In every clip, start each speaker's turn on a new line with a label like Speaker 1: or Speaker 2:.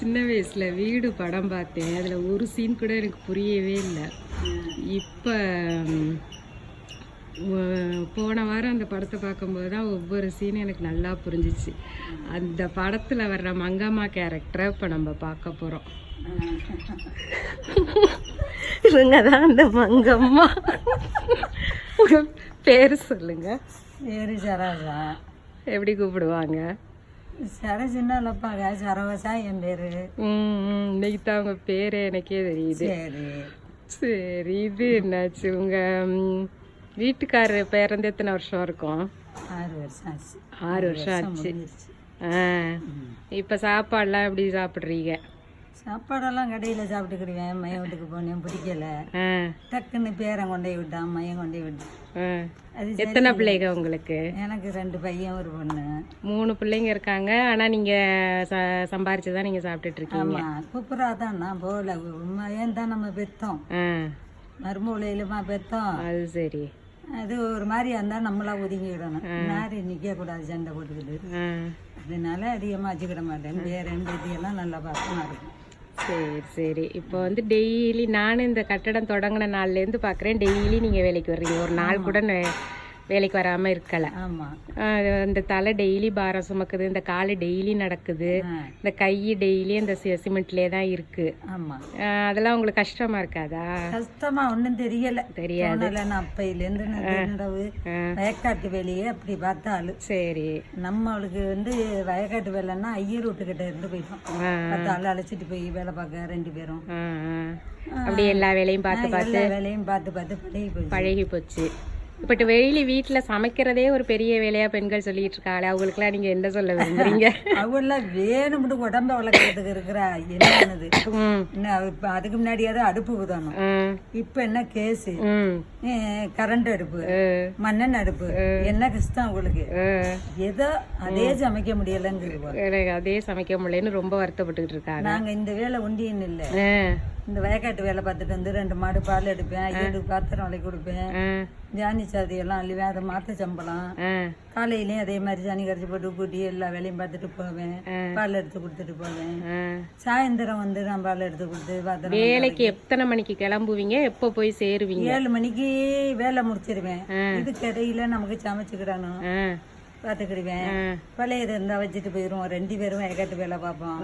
Speaker 1: சின்ன வயசுல வீடு படம் பார்த்தேன். அதுல ஒரு சீன் கூட எனக்கு புரியவே இல்லை. இப்போ போன வாரம் அந்த படத்தை பார்க்கும்போது தான் ஒவ்வொரு சீனும் எனக்கு நல்லா புரிஞ்சிச்சு. அந்த படத்துல வர்ற மங்கம்மா கேரக்டரை இப்போ நம்ம பார்க்க போறோம். இவங்க தான் அந்த மங்கம்மா. பேர் சொல்லுங்க.
Speaker 2: பேரு சரோஜா
Speaker 1: எப்படி கூப்பிடுவாங்க?
Speaker 2: சரோஜின்னா இல்லப்பாங்க சரோஜா என் பேரு.
Speaker 1: இன்னைக்கு தான் உங்க பேரே எனக்கே தெரியுது.
Speaker 2: சரி.
Speaker 1: சரி இது என்னாச்சு? உங்க வீட்டுக்காரர் பிறந்து எத்தனை வருஷம் இருக்கும்?
Speaker 2: ஆறு வருஷம் ஆச்சு.
Speaker 1: ஆறு வருஷம் ஆச்சு. ஆ. இப்போ சாப்பாடுலாம் எப்படி சாப்பிட்றீங்க?
Speaker 2: சாப்பாடெல்லாம் கடையில் சாப்பிட்டுக்கிடுவேன். மையம் வீட்டுக்கு போனேன். பிடிக்கல. டக்குன்னு பேரன் கொண்டே விட்டான். மையம் கொண்டே விட்டான்? அது.
Speaker 1: எத்தனை பிள்ளைங்க உங்களுக்கு?
Speaker 2: எனக்கு ரெண்டு பையன் ஒரு பொண்ணு.
Speaker 1: மூணு பிள்ளைங்க இருக்காங்க. ஆனா நீங்க ச சம்பாரிச்சு தான் நீங்க சாப்பிட்டுட்டு இருக்கீங்க
Speaker 2: கூப்பிட்றா தான் நான் போகல. மையம் தான் நம்ம பெத்தோம்? மருமூலையிலுமா பெத்தோம்?
Speaker 1: அது சரி.
Speaker 2: அது ஒரு மாதிரி இருந்தால் நம்மளா ஒதுங்கிடணும். நாரி நிற்க கூடாது சண்டை போட்டுக்கிட்டு. அதனால அதிகமாக வச்சுக்கிட மாட்டேன். வேற இதெல்லாம் நல்லா பக்கமாக இருக்கும்
Speaker 1: சரி சரி. இப்போ வந்து டெய்லி நானும் இந்த கட்டடம் தொடங்கின நாள்லேருந்து பார்க்குறேன் டெய்லி நீங்கள் வேலைக்கு வர்றீங்க. ஒரு நாள் கூட வேலைக்கு வராமல் இருக்கலை.
Speaker 2: ஆமாம்
Speaker 1: இந்த தலை டெய்லி பாரம் சுமக்குது இந்த கால் டெய்லி நடக்குது இந்த கை டெய்லி அந்த சிமெண்ட்லேயே தான் இருக்கு.
Speaker 2: ஆமாம்
Speaker 1: ஆஹ் அதெல்லாம் உங்களுக்கு கஷ்டமா இருக்காதா?
Speaker 2: கஷ்டமா ஒன்றும் தெரியல.
Speaker 1: தெரியாது.
Speaker 2: நான் அப்பையிலேருந்து வயக்காட்டு வேலையே அப்படி பார்த்தாலும்.
Speaker 1: சரி.
Speaker 2: நம்மளுக்கு வந்து வயக்காட்டு வேலைன்னா ஐயர் வீட்டுக்கிட்ட இருந்து போயிட்டோம். ஆள் அழைச்சிட்டு போய் வேலை பார்க்க ரெண்டு பேரும்.
Speaker 1: அப்படி எல்லா வேலையும் பார்த்து பார்த்து
Speaker 2: வேலையும் பார்த்து பார்த்து பழகி போயிடுச்சு
Speaker 1: பழகி போச்சு. இப்போ வெளியில வீட்டில் சமைக்கிறதே ஒரு பெரிய வேலையா பெண்கள் சொல்லிட்டு இருக்காங்களே அவங்களுக்குலாம் நீங்க என்ன சொல்ல விரும்புறீங்க?
Speaker 2: அவெல்லாம் வேணும்னு உடம்ப வளர்க்கறதுக்கு இருக்கிறா என்னது அதுக்கு முன்னாடியாவது அடுப்பு ஊதணும்.
Speaker 1: ம்,
Speaker 2: இப்ப என்ன கேஸு? கரண்ட் அடுப்பு மண்ணெண்ணெய் அடுப்பு என்ன கஷ்டம் உங்களுக்கு?
Speaker 1: ஆ.
Speaker 2: ஏதோ அதே சமைக்க முடியலங்கிறது
Speaker 1: அதே சமைக்க முடியலன்னு ரொம்ப வருத்தப்பட்டுக்கிட்டு இருக்காங்க.
Speaker 2: நாங்க இந்த வேலை உண்டியன்னு இல்ல. இந்த வயக்காட்டு வேலை பார்த்துட்டு வந்து ரெண்டு மாடு பால் எடுப்பேன் ஐயரு பாத்திரம் விலை கொடுப்பேன். ஜானி சாதி எல்லாம் அள்ளுவேன் அதை மாத்த சம்பளம். காலையிலயும் அதே மாதிரி ஜானி கரைச்சி போட்டு கூட்டி எல்லா வேலையும் பார்த்துட்டு போவேன். பால் எடுத்து கொடுத்துட்டு போவேன். சாயந்தரம் வந்து நான் பால் எடுத்து கொடுத்து பாத்திரம்
Speaker 1: வேலைக்கு எத்தனை மணிக்கு கிளம்புவீங்க? எப்போ போய் சேருவீங்க?
Speaker 2: ஏழு மணிக்கு வேலை முடிச்சிருவேன். இதுக்கு இடையில நமக்கு சமைச்சுக்கிடணும். பார்த்துக்கிடுவேன்
Speaker 1: ஆ.
Speaker 2: பழைய இது இருந்தா வச்சுட்டு போயிடுவோம் ரெண்டு பேரும் வயக்காட்டு வேலை பார்ப்போம்.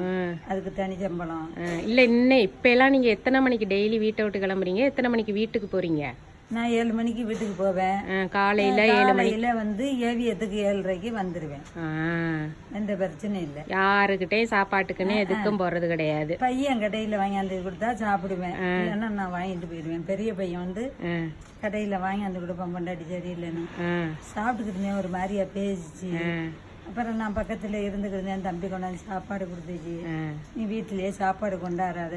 Speaker 2: அதுக்கு தனி சம்பளம்.
Speaker 1: இல்ல இன்னும் இப்ப எல்லாம் நீங்க எத்தனை மணிக்கு டெய்லி வீட்டை விட்டு கிளம்புறீங்க? எத்தனை மணிக்கு வீட்டுக்கு போறீங்க?
Speaker 2: நான் ஏழு மணிக்கு வீட்டுக்கு போவேன்.
Speaker 1: காலையில ஏழு மணி
Speaker 2: காலையில வந்து ஏவியத்துக்கு ஏழரைக்கு வந்துடுவேன்
Speaker 1: ஆ,
Speaker 2: எந்த பிரச்சனையும் இல்லை.
Speaker 1: யாருக்கிட்டையும் சாப்பாட்டுக்குன்னு எதுக்கும் போறது கிடையாது.
Speaker 2: பையன் கடையில் வாங்கியாந்து கொடுத்தா சாப்பிடுவேன். இல்லைன்னா நான் வாங்கிட்டு போயிடுவேன். பெரிய பையன் வந்து கடையில் வாங்கியாந்து கொடுப்பேன். பொண்டாட்டி சரியில்லைன்னு. சாப்பிட்டுக்கிட்டு ஒரு மாதிரியா பேசிச்சு. அப்புறம் நான் பக்கத்தில் இருந்துக்கிட்டு என் தம்பி கொண்டாந்து சாப்பாடு கொடுத்துச்சு. நீ வீட்டிலேயே சாப்பாடு கொண்டாடாத.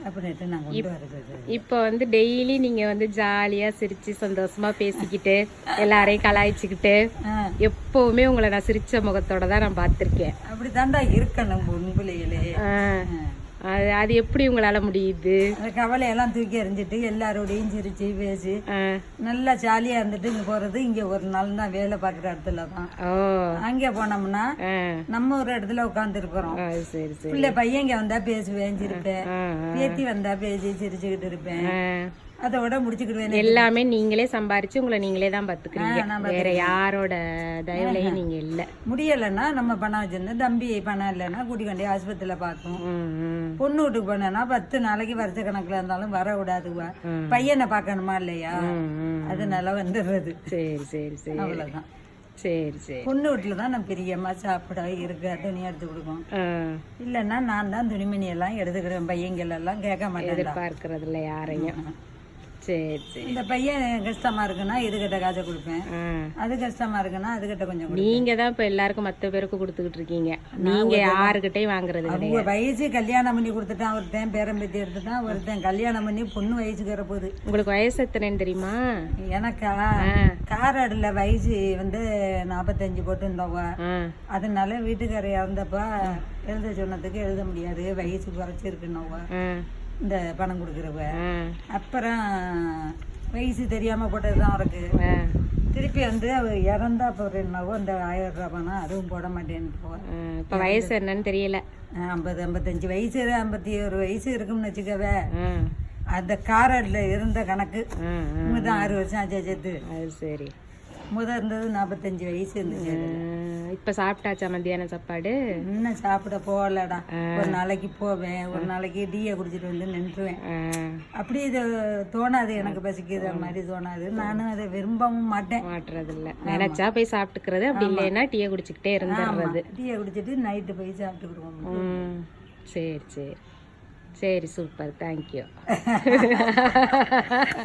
Speaker 2: அப்படின்ட்டு வரது
Speaker 1: இப்போ வந்து டெய்லி நீங்க வந்து ஜாலியா சிரிச்சு சந்தோஷமா பேசிக்கிட்டு எல்லாரையும் கலாய்ச்சிக்கிட்டு எப்பவுமே உங்களை நான் சிரிச்ச முகத்தோட தான் நான் பார்த்திருக்கேன்.
Speaker 2: அப்படி தாண்டா இருக்கணும்
Speaker 1: ஆ, அது அது எப்படி உங்களால முடியுது?
Speaker 2: அந்த கவலையெல்லாம் தூக்கி எறிஞ்சிட்டு எல்லாரோடையும் சிரிச்சு பேசி நல்லா ஜாலியாக இருந்துட்டு இங்கே போகிறது இங்கே ஒரு நாள் தான் வேலை பார்க்குற இடத்துல தான். அங்கே போனோம்னா நம்ம ஒரு இடத்துல
Speaker 1: சரி சரி.
Speaker 2: பிள்ளை பையன் இங்கே வந்தா பேசுவேன் சிரிப்பேன். பேத்தி வந்தா பேசி சிரிச்சுக்கிட்டு இருப்பேன். அதோட முடிச்சுக்கிடுவேன்
Speaker 1: எல்லாமே நீங்களே சம்பாரிச்சு உங்களை நீங்களே தான் பாத்துக்கிறீங்க. வேற யாரோட தயவுலையும் நீங்க இல்ல.
Speaker 2: முடியலைன்னா நம்ம பணம் வச்சிருந்தா தம்பி பணம் இல்லைன்னா கூட்டி கொண்டே ஆஸ்பத்திரியில் பார்த்தோம். பொண்ணு வீட்டுக்கு போனேன்னா பத்து நாளைக்கு வருஷ கணக்குல இருந்தாலும் வர விடாதுவா பையனை பார்க்கணுமா இல்லையா. அதனால வந்துடுறது.
Speaker 1: சரி சரி சரி.
Speaker 2: அவ்வளவுதான்.
Speaker 1: சரி சரி.
Speaker 2: பொண்ணு வீட்டில் தான் நான் பிரியமா சாப்பிட இருக்க துணி எடுத்து கொடுக்கும் இல்லைன்னா நான் தான் துணிமணி எல்லாம் எடுத்துக்கிறேன் பையங்கள் எல்லாம் கேட்க மாட்டேன்
Speaker 1: எதிர்பார்க்கறதுல யாரையும். சரி சரி.
Speaker 2: இந்த பையன் கஷ்டமா இருக்குன்னா இதுகிட்ட காசை கொடுப்பேன். அது கஷ்டமா இருக்குன்னா அதுகிட்ட கொஞ்சம்.
Speaker 1: நீங்க தான் இப்ப எல்லாருக்கும் மத்த பேருக்கு கொடுத்துக்கிட்டு இருக்கீங்க. நீங்க யாருக்கிட்டையும் வாங்குறது
Speaker 2: அவங்க வயசு கல்யாணம் பண்ணி கொடுத்துட்டான் ஒருத்தன் பேரம்பேத்தி எடுத்துட்டான் ஒருத்தன் கல்யாணம் பண்ணி பொண்ணு வயசுக்கு வரப்போகுது.
Speaker 1: உங்களுக்கு வயசு எத்தனைன்னு தெரியுமா?
Speaker 2: எனக்கா? காராடுல வயசு வந்து நாற்பத்தஞ்சு போட்டு இருந்தவ அதனால வீட்டுக்காரர் இறந்தப்ப எழுத சொன்னதுக்கு எழுத முடியாது வயசு குறைச்சிருக்குன்னவ. இந்த பணம் கொடுக்குறவ. அப்புறம் வயசு தெரியாம போட்டது தான் அவருக்கு. திருப்பி வந்து அவ இறந்தா அப்புறம் என்னவோ இந்த ஆயிரம் ரூபா பணம் அதுவும் போட மாட்டேன்னு போவேன்
Speaker 1: இப்ப வயசு என்னன்னு தெரியல.
Speaker 2: ஐம்பது ஐம்பத்தஞ்சு வயசு ஐம்பத்தி ஒரு வயசு இருக்கும்னு வச்சுக்கவே. அந்த காரட்ல இருந்த கணக்கு. முதல் ஆறு வருஷம் ஆச்சு சேர்த்து
Speaker 1: அது சரி.
Speaker 2: முத இருந்தது நாற்பத்தஞ்சு வயசு இருந்துச்சு
Speaker 1: இப்ப சாப்பிட்டாச்சா மத்தியான சாப்பாடு?
Speaker 2: இன்னும் சாப்பிட போகலடா. ஒரு நாளைக்கு போவேன் ஒரு நாளைக்கு டீயை குடிச்சிட்டு வந்து நின்றுவேன். அப்படி இது தோணாது எனக்கு பசிக்குது அந்த மாதிரி தோணாது. நானும் அதை விரும்பவும் மாட்டேன்.
Speaker 1: மாட்டுறது இல்ல நினைச்சா போய் சாப்பிட்டுக்கிறது அப்படி இல்லைன்னா டீயை குடிச்சுக்கிட்டே இருந்துடுறது.
Speaker 2: டீயை குடிச்சிட்டு நைட்டு போய் சாப்பிட்டுக்கிடுவோம்.
Speaker 1: சரி சரி. சரி சூப்பர். தேங்க்யூ